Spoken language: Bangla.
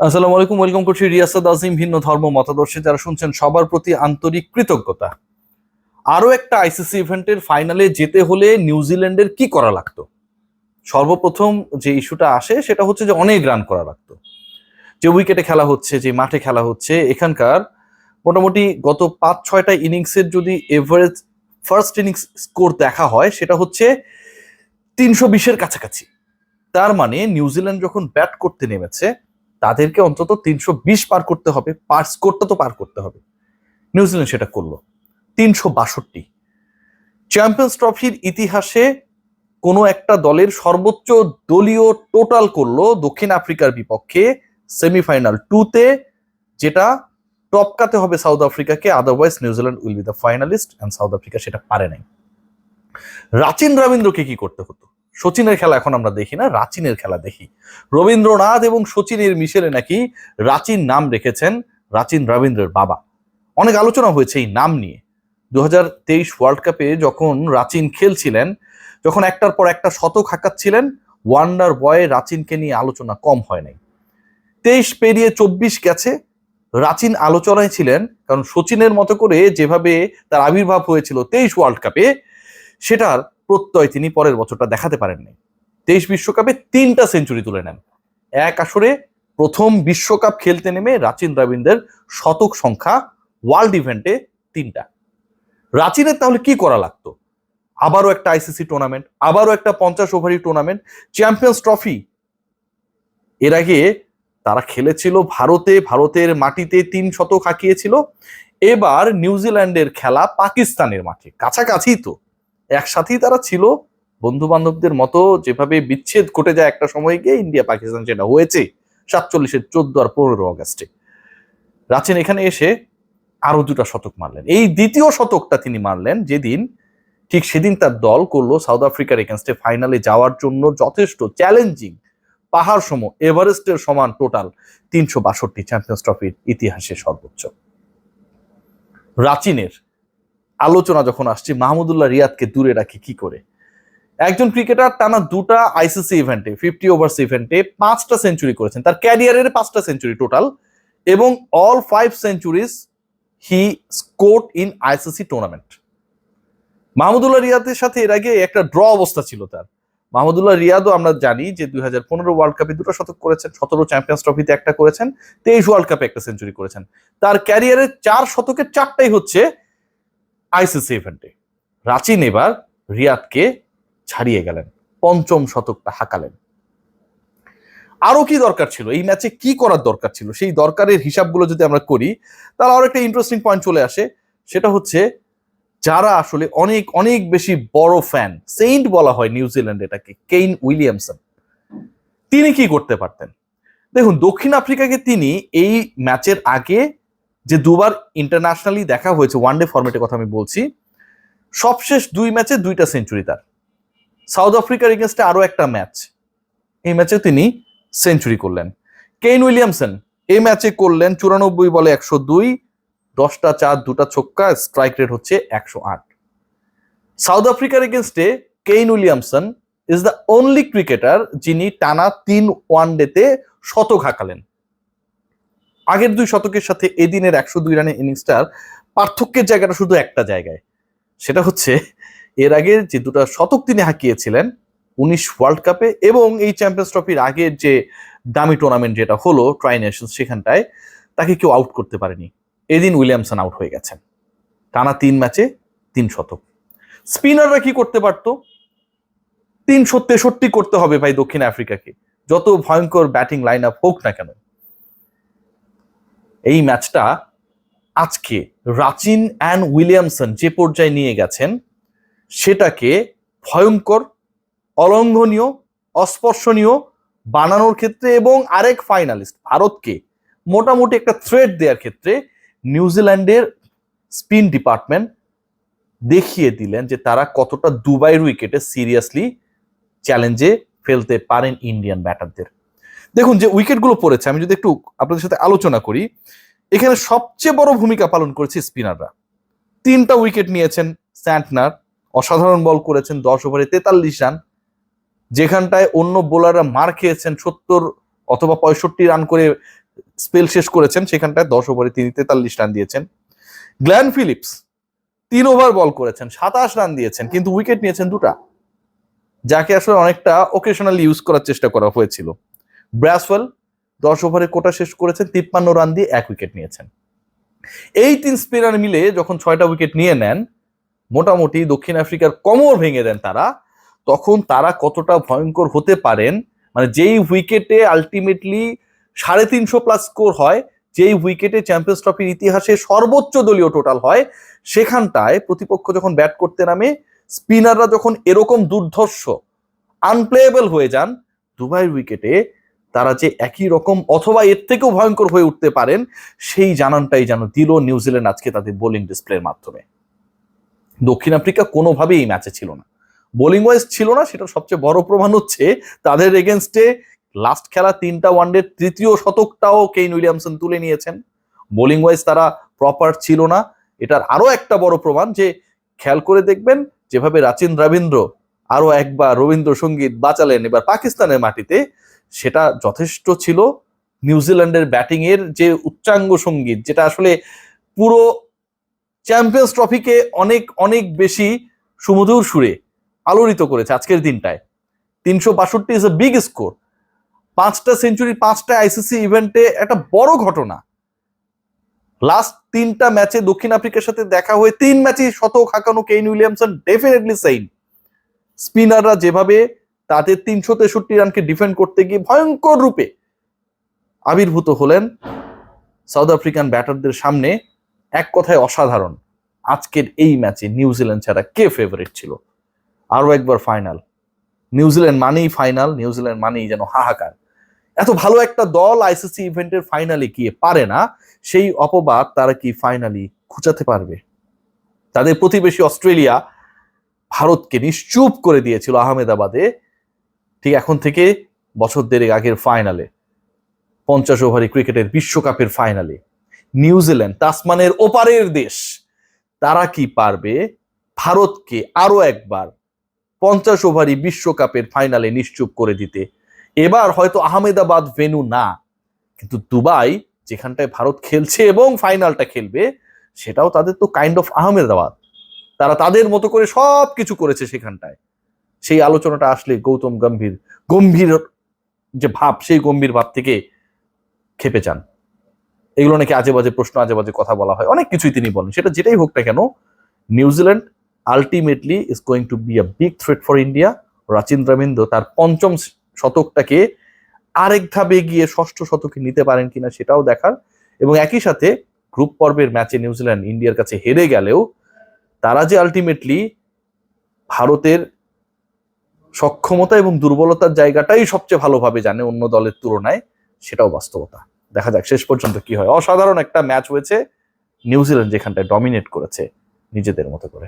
আসসালামু আলাইকুম, ওয়েলকাম করছি রিয়াসাদ আজিম, ভিন্ন ধর্ম মতাদর্শে। যারা শুনছেন, সবার প্রতি আন্তরিক কৃতজ্ঞতা। আরও একটা আইসিসি ইভেন্টের ফাইনালে যেতে হলে নিউজিল্যান্ডের কি করা লাগতো? সর্বপ্রথম যে ইস্যুটা আসে, সেটা হচ্ছে যে অনেক রান করা লাগতো। যে উইকেটে খেলা হচ্ছে, যে মাঠে খেলা হচ্ছে, এখানকার মোটামুটি গত পাঁচ, ছয়টা ইনিংসের যদি এভারেজ ফার্স্ট ইনিংস স্কোর দেখা হয়, সেটা হচ্ছে তিনশো বিশের কাছাকাছি। তার মানে নিউজিল্যান্ড যখন ব্যাট করতে নেমেছে তাদেরকে অন্তত তিনশো বিশ পার করতে হবে, পার স্কোরটা তো পার করতে হবে। নিউজিল্যান্ড সেটা করল। তিনশো বাষট্টি। চ্যাম্পিয়ন্স ট্রফির ইতিহাসে কোনো একটা দলের সর্বোচ্চ দলীয় টোটাল করল দক্ষিণ আফ্রিকার বিপক্ষে সেমিফাইনাল টুতে যেটা টপকাতে হবে South আফ্রিকাকে otherwise New Zealand will be the finalist and South Africa সেটা পারে নাই। রাচিন রবীন্দ্রকে কি করতে হতো? সচিনের খেলা এখন আমরা দেখি না, রাচিনের খেলা দেখি। রবীন্দ্রনাথ এবং সচিনের মিশেলে নাকি রাচিন নাম রেখেছেন রাচিন রবীন্দ্রের বাবা। অনেক আলোচনা হয়েছে এই নাম নিয়ে। দু হাজার ওয়ার্ল্ড কাপে যখন রাচিন খেলছিলেন, যখন একটার পর একটা শতক হাঁকাচ্ছিলেন ওয়ান্ডার বয় রাচিনকে নিয়ে আলোচনা কম হয় নাই। তেইশ পেরিয়ে চব্বিশ গেছে, রাচিন আলোচনায় ছিলেন, কারণ সচিনের মতো করে যেভাবে তার আবির্ভাব হয়েছিল তেইশ ওয়ার্ল্ড কাপে সেটার প্রত্যয় তিনি পরের বছরটা দেখাতে পারেননি। তেইশ বিশ্বকাপে তিনটা সেঞ্চুরি তুলে নেন। এক আসরে প্রথম বিশ্বকাপ খেলতে নেমে রাচিন রবীন্দ্রের শতক সংখ্যা ওয়ার্ল্ড ইভেন্টে তিনটা। রাচিনের তাহলে কি করা লাগতো? আবারও একটা আইসিসি টুর্নামেন্ট আবারও একটা পঞ্চাশ ওভারি টুর্নামেন্ট চ্যাম্পিয়ন্স ট্রফি এর আগে তারা খেলেছিল ভারতে, ভারতের মাটিতে তিন শতক হাঁকিয়েছিল। এবার নিউজিল্যান্ডের খেলা পাকিস্তানের মাঠে কাছাকাছি তো। একসাথেই তারা ছিল। বন্ধু বান্ধবদের মতো যেভাবে বিচ্ছেদ ঘটে যায় একটা সময় গিয়ে ইন্ডিয়া, পাকিস্তান যেটা হয়েছে, সাতচল্লিশের চোদ্দ আর পনেরো অগস্টে রাচেন এখানে এসে আরও দুটা শতক মারলেন। এই দ্বিতীয় শতকটা তিনি মারলেন যেদিন, ঠিক সেদিন তার দল করল সাউথ আফ্রিকার এগেনস্টে ফাইনালে যাওয়ার জন্য যথেষ্ট চ্যালেঞ্জিং পাহাড় সম এভারেস্টের সমান টোটাল তিনশো বাষট্টি চ্যাম্পিয়ন্স ট্রফির ইতিহাসে সর্বোচ্চ। রাচিনের আলোচনা যখন আসছে, মাহমুদুল্লাহ রিয়াদকে দূরে রাখি কি করে? একজন ক্রিকেটার টানা দুটা আইসিসি ইভেন্টে ফিফটি ওভার্স ইভেন্টে পাঁচটা সেঞ্চুরি করেছেন। তার ক্যারিয়ারের পাঁচটা সেঞ্চুরি টোটাল এবং all five centuries he score in ICC tournament Mahmudullah রিয়াদের সাথে এর আগে একটা ড্র অবস্থা ছিল তার। মাহমুদুল্লাহ রিয়াদও আমরা জানি যে দুই হাজার পনেরো ওয়ার্ল্ড কাপে দুটো শতক করেছেন, সতেরো চ্যাম্পিয়ন্স ট্রফিতে একটা করেছেন, তেইশ ওয়ার্ল্ড কাপে একটা সেঞ্চুরি করেছেন। তার ক্যারিয়ারের চার শতকের চারটাই হচ্ছে আইসিসি ইভেন্টে। রাচিন এবার রিয়াদকে ছাড়িয়ে গেলেন, পঞ্চম শতকটা হাঁকালেন। আরও কি দরকার ছিল? এই ম্যাচে কি করার দরকার ছিল? সেই দরকারের হিসাবগুলো যদি আমরা করি, তাহলে আরও একটা ইন্টারেস্টিং পয়েন্ট চলে আসে। সেটা হচ্ছে, যারা আসলে অনেক অনেক বেশি বড় ফ্যান সেইন্ট বলা হয় নিউজিল্যান্ড এটাকে কেইন উইলিয়ামসন তিনি কি করতে পারতেন? দেখুন, দক্ষিণ আফ্রিকাকে তিনি এই ম্যাচের আগে যে দুবার ইন্টারন্যাশনালি দেখা হয়েছে ওয়ানডে ফরম্যাটের কথা আমি বলছি, সবশেষ দুই ম্যাচে দুইটা সেঞ্চুরি তার। সাউথ আফ্রিকার এগেনস্টে আরও একটা ম্যাচ এই ম্যাচে তিনি সেঞ্চুরি করলেন। কেইন উইলিয়ামসন এই ম্যাচে করলেন চুরানব্বই বলে একশো দুই, দশটা চার, দুটা ছক্কা স্ট্রাইক রেট হচ্ছে একশো আট। সাউথ আফ্রিকার এগেনস্টে Kane Williamson is the only cricketer যিনি টানা তিন ওয়ান ডেতে শতক হাঁকালেন। আগের দুই শতকের সাথে এদিনের একশো দুই রানের ইনিংসটার পার্থক্যের জায়গাটা শুধু একটা জায়গায়। সেটা হচ্ছে, এর আগে যে দুটো শতক তিনি হাঁকিয়েছিলেন, উনিশ ওয়ার্ল্ড কাপে এবং এই চ্যাম্পিয়ন্স ট্রফির আগের যে দামি টুর্নামেন্ট যেটা হলো ট্রাই নেশনস সেখানটায়, তাকে কেউ আউট করতে পারেনি। এদিন উইলিয়ামসন আউট হয়ে গেছেন। টানা তিন ম্যাচে তিন শতক। স্পিনাররা কি করতে পারতো? তিনশো তেষট্টি করতে হবে ভাই দক্ষিণ আফ্রিকাকে। যত ভয়ঙ্কর ব্যাটিং লাইন আপ হোক না কেন এই ম্যাচটা আজকে রাচিন অ্যান্ড উইলিয়ামসন যে পর্যায়ে নিয়ে গেছেন, সেটাকে ভয়ঙ্কর, অলঙ্ঘনীয়, অস্পর্শনীয় বানানোর ক্ষেত্রে এবং আরেক ফাইনালিস্ট ভারতকে মোটামুটি একটা থ্রেড দেওয়ার ক্ষেত্রে নিউজিল্যান্ডের স্পিন ডিপার্টমেন্ট দেখিয়ে দিলেন যে তারা কতটা দুবাইয়ের উইকেটে সিরিয়াসলি চ্যালেঞ্জে ফেলতে পারেন ইন্ডিয়ান ব্যাটারদের দেখুন যে উইকেটগুলো পড়েছে, আমি যদি একটু আপনাদের সাথে আলোচনা করি, এখানে সবচেয়ে বড় ভূমিকা পালন করেছে স্পিনাররা। তিনটা উইকেট নিয়েছেন স্যান্টনার, অসাধারণ বল করেছেন দশ ওভারে তেতাল্লিশ রান, যেখানটায় অন্য বোলাররা মার খেয়েছেন সত্তর অথবা পঁয়ষট্টি রান করে স্পেল শেষ করেছেন, সেখানটায় দশ ওভারে তিনি তেতাল্লিশ রান দিয়েছেন। গ্ল্যান ফিলিপস, তিন ওভার বল করেছেন, সাতাশ রান দিয়েছেন, কিন্তু উইকেট নিয়েছেন দুটা, যাকে আসলে অনেকটা ওকেশনালি ইউজ করার চেষ্টা করা হয়েছিল। ব্রাসওয়েল দশ ওভারে কোটা শেষ করেছেন, তিপ্পান্ন রান দিয়ে এক উইকেট নিয়েছেন। এই তিন স্পিনার মিলে যখন ছয়টা উইকেট নিয়ে নেন, মোটামুটি দক্ষিণ আফ্রিকার কমর ভেঙে দেন তারা, তখন তারা কতটা ভয়ঙ্কর হতে পারেন মানে যেই উইকেটে আলটিমেটলি সাড়ে তিনশো প্লাস স্কোর হয়, যেই উইকেটে চ্যাম্পিয়ন্স ট্রফির ইতিহাসে সর্বোচ্চ দলীয় টোটাল হয়, সেখানটায় প্রতিপক্ষ যখন ব্যাট করতে নামে স্পিনাররা যখন এরকম দুর্ধর্ষ আনপ্লেয়েবল হয়ে যান, দুবাইয়ের উইকেটে তারা যে একই রকম অথবা এর থেকেও ভয়ঙ্কর হয়ে উঠতে পারেন, সেই জানানটাই যেন দিল নিউজিল্যান্ড আজকে তাদের বোলিং ডিসপ্লের মাধ্যমে। দক্ষিণ আফ্রিকা কোনোভাবেই এই ম্যাচে ছিল না। বোলিং ওয়াইজ ছিল না, সেটা সবচেয়ে বড় প্রমাণ হচ্ছে তাদের এগেনস্টে লাস্ট খেলা তিনটা ওয়ানডে তৃতীয় শতকটাও কেইন উইলিয়ামসন তুলে নিয়েছেন। বোলিং ওয়াইজ তারা প্রপার ছিল না। এটার আরও একটা বড় প্রমাণ যে খেয়াল করে দেখবেন, যেভাবে রাচিন রবীন্দ্র আরও একবার রবীন্দ্রসঙ্গীত বাঁচালেন, এবার পাকিস্তানের মাটিতে সেটা যথেষ্ট ছিল নিউজিল্যান্ডের ব্যাটিং এর যে উচ্চাঙ্গ সংগীত, যেটা আসলে পুরো চ্যাম্পিয়ন্স ট্রফিকে অনেক অনেক বেশি সুমধুর সুরে আলোড়িত করেছে আজকের দিনটায়। তিনশো বাষট্টি ইজ এ বিগ স্কোর পাঁচটা সেঞ্চুরি পাঁচটা আইসিসি ইভেন্টে একটা বড় ঘটনা। লাস্ট তিনটা ম্যাচে দক্ষিণ আফ্রিকার সাথে দেখা হয়ে তিন ম্যাচে শতক হাঁকানো কেইন উইলিয়ামসন ডেফিনেটলি সেইম স্পিনাররা যেভাবে তাদের তিনশো তেষট্টি রানকে ডিফেন্ড করতে গিয়ে ভয়ঙ্কর রূপে আবির্ভূত হলেন সাউথ আফ্রিকান ব্যাটারদের সামনে এক কথায় অসাধারণ। আজকের এই ম্যাচে নিউজিল্যান্ড ছাড়া কে ফেভারিট ছিল? আরও একবার ফাইনাল নিউজিল্যান্ড মানেই ফাইনাল নিউজিল্যান্ড মানেই যেন হাহাকার। এত ভালো একটা দল আইসিসি ইভেন্টের ফাইনালে গিয়ে পারে না, সেই অপবাদ তারা কি ফাইনালি খুঁচাতে পারবে? তাদের প্রতিবেশী অস্ট্রেলিয়া ভারতকে নিশ্চুপ করে দিয়েছিল আহমেদাবাদে। ঠিক এখন থেকে বছর দেড়েক আগের ফাইনালে পঞ্চাশ ওভারি ক্রিকেটের বিশ্বকাপের ফাইনালে নিউজিল্যান্ড তাসমানের ওপারের দেশ, তারা কি পারবে? ভারতকে আরও একবার পঞ্চাশ ওভারি বিশ্বকাপের ফাইনালে নিশ্চুপ করে দিতে। এবার হয়তো আহমেদাবাদ ভেনু না, কিন্তু দুবাই, যেখানটায় ভারত খেলছে এবং ফাইনালটা খেলবে, সেটাও তাদের তো কাইন্ড অফ আহমেদাবাদ। তারা তাদের মতো করে সব কিছু করেছে সেখানটায়। সেই আলোচনাটা আসলে গৌতম গম্ভীর গম্ভীর যে ভাব, সেই গম্ভীর ভাব থেকে খেপে যান। এগুলো নাকি আজে বাজে প্রশ্ন, আজে বাজে কথা বলা হয়। অনেক কিছুই তিনি বলেন। সেটা যেটাই হোক না কেন New Zealand ultimately is going to be a big threat for India Rachin Ravindra তার পঞ্চম শতকটাকে আরেক ধাপে গিয়ে ষষ্ঠ শতকে নিতে পারেন কিনা সেটাও দেখার। এবং একই সাথে গ্রুপ পর্বের ম্যাচে নিউজিল্যান্ড ইন্ডিয়ার কাছে হেরে গেলেও তারা যে আলটিমেটলি ভারতের সক্ষমতা এবং দুর্বলতার জায়গাটাই সবচেয়ে ভালোভাবে জানে অন্য দলের তুলনায়, সেটাও বাস্তবতা। দেখা যাক, শেষ পর্যন্ত কি হয়। অসাধারণ একটা ম্যাচ হয়েছে নিউজিল্যান্ড যেখানটায় ডমিনেট করেছে নিজেদের মতো করে।